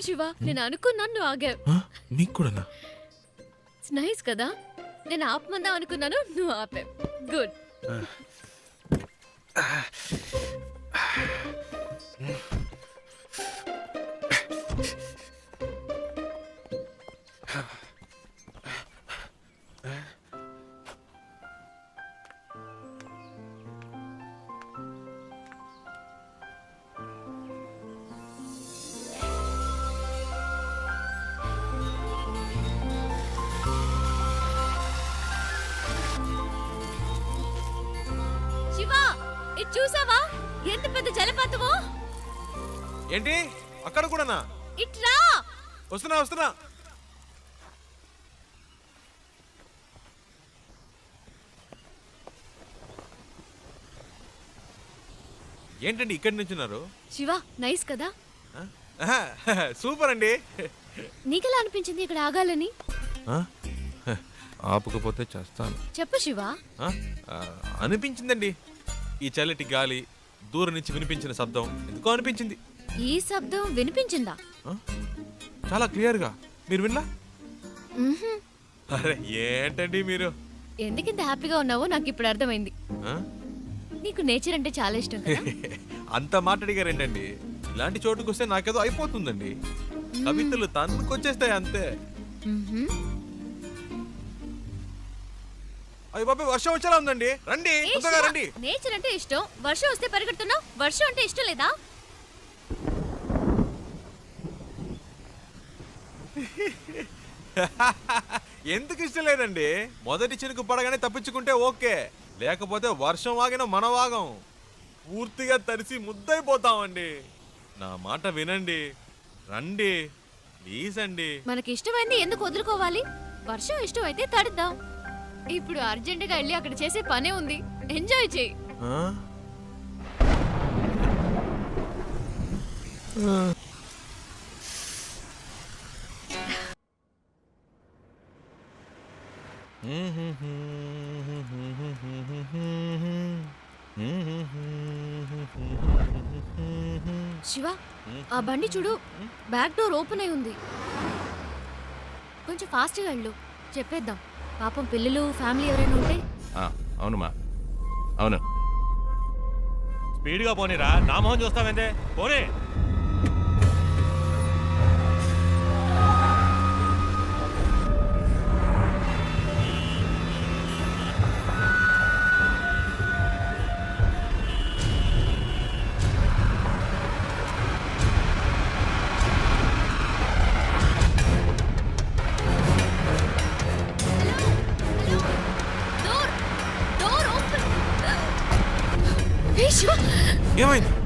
Super Shiva నేను అనుకున్నాను నువ్వు ఆగావు నీకు కూడానా? ఇట్స్ నైస్ కదా. నేను ఆపమందాం అనుకున్నాను నువ్వు ఆపావు. గుడ్ ఏంటి? అక్కడ కూడానా? ఇట్రా వస్తున్నా వస్తున్నా. ఏంటండి ఇక్కడి నుంచున్నారు శివ నైస్ కదా? సూపర్ అండి. నీకెలా అనిపించింది ఇక్కడ ఆగాలని? ఆపకపోతే చేస్తాను. చెప్పు శివ. అనిపించిందండి. ఈ చల్లటి గాలి దూరం నుంచి వినిపించిన శబ్దం ఎందుకో అనిపించింది. ఈ శబ్దం వినిపించిందా? ఆ? చాలా క్లియర్గా. మీరు విన్నా? మ్హూ. అరే ఏంటండి మీరు? ఎందుకింత హ్యాపీగా ఉన్నావో నాకు ఇప్పుడు అర్థమైంది. ఆ? నీకు నేచర్ అంటే చాలా ఇష్టం కదా? అంత మాట్లాడిగారేంటండి ఇలాంటి చోటుకు వస్తే నాకేదో అయిపోతుందండి. కవితలు తన్నుకొచ్చేస్తాయి అంతే. మ్హూ. అయ్యి బాబాయ్ వర్షం వచ్చేలా ఉందండి. రండి రండి. నేచర్ అంటే ఇష్టం. వర్షం వస్తే పరిగెడుతున్నావు? వర్షం అంటే ఇష్టం లేదా? ఎందుకు ఇష్టం లేదండి? మొదటి చినుకు పడగానే తప్పించుకుంటే ఓకే. లేకపోతే వర్షం ఆగిన మన వాగం. పూర్తిగా తడిసి ముద్దైపోతామండి నా మాట వినండి. రండి. ప్లీజ్ అండి మనకి ఇష్టమైంది ఎందుకు వదులుకోవాలి? వర్షం ఇష్టం అయితే తడుద్దాం. ఇప్పుడు అర్జెంటుగా వెళ్ళి అక్కడ చేసే పనే ఉంది. ఎంజాయ్ చేయి. ఆ? శివ ఆ బండి చూడు. బ్యాక్ డోర్ ఓపెన్ అయి ఉంది. కొంచెం ఫాస్ట్గా వెళ్ళు. చెప్పేద్దాం. పాపం పిల్లలు ఫ్యామిలీ ఎవరైనా ఉంటే? ఆ, అవునుమా అవును. స్పీడ్గా పోనీరా. నా మొహం చూస్తావేందే? పోనీ. Yemeyin.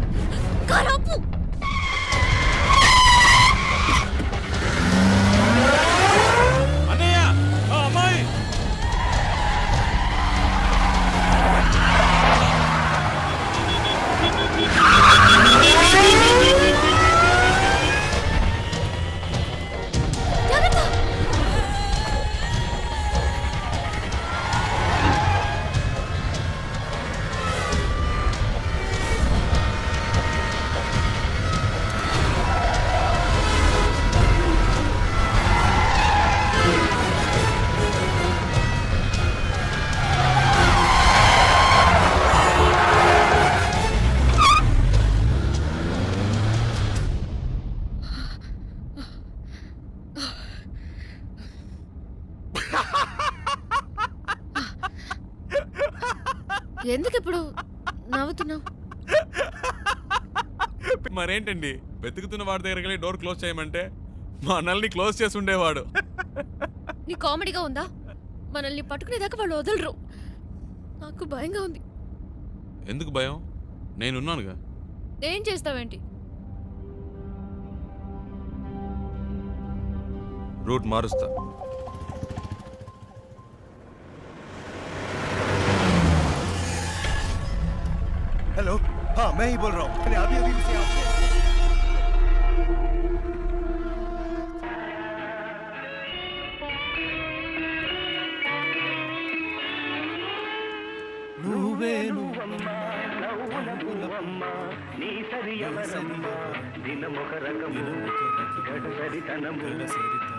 నవ్వుతున్నావు. మరేంటండి? వెతుకుతున్న వాడి దగ్గరికి డోర్ క్లోజ్ చేయమంటే మా అన్నల్ని క్లోజ్ చేసి ఉండేవాడు. నీ కామెడీగా ఉందా? మనల్ని పట్టుకునేదాకా వాళ్ళు వదలరు. నాకు భయంగా ఉంది. ఎందుకు భయం? నేనున్నానుగా. ఏం చేస్తావేంటి? రూట్ మారుస్తా. हेलो हाँ मैं ही बोल रहा हूँ मैंने अभी अभी उसे आपसे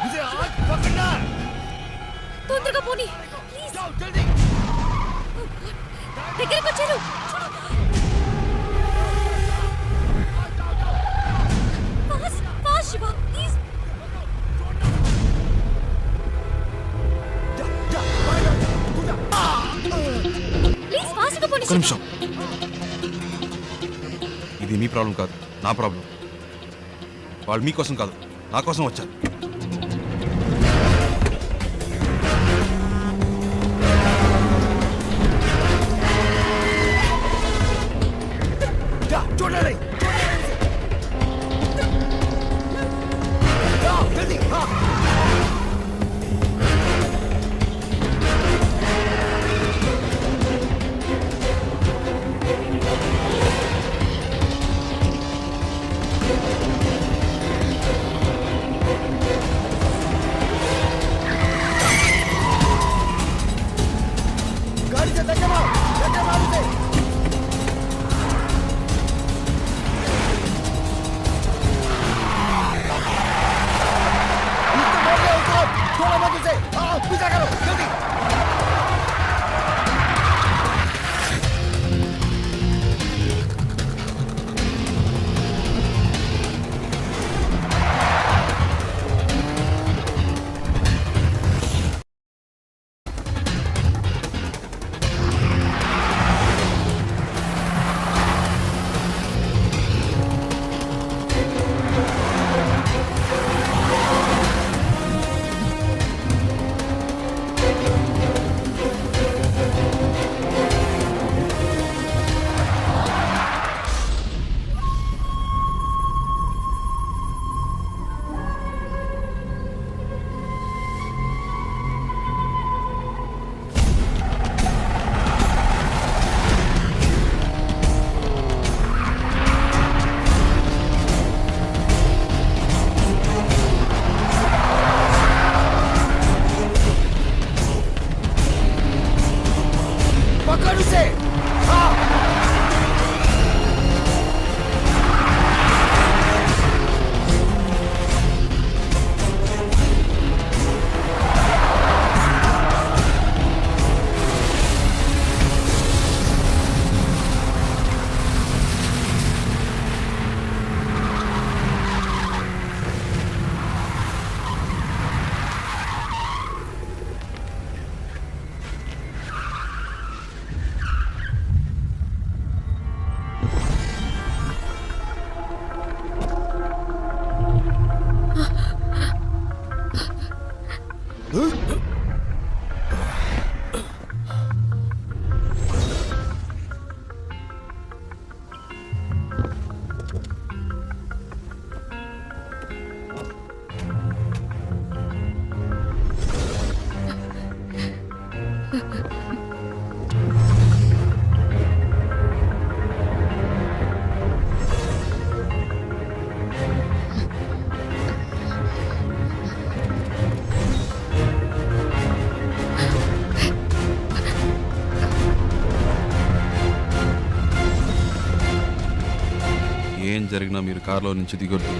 मुझे आज पकड़ना है తొందరగా పోనీ ప్లీజ్ जाओ जल्दी దగ్గరికి వచ్చారు ఫాస్ట్ ఫాస్ట్ శివ ప్లీజ్ जा जा बाहर जा तू जा ప్లీజ్ ఫాస్ట్గా పోనీ ఒక్క నిమిషం ఇది మీ ప్రాబ్లం కాదు నా ప్రాబ్లం వాళ్ళు మీకోసం కాదు నా కోసం వచ్చారు Let me see. జరిగినా మీరు కారులో నుంచి దిగొద్దు.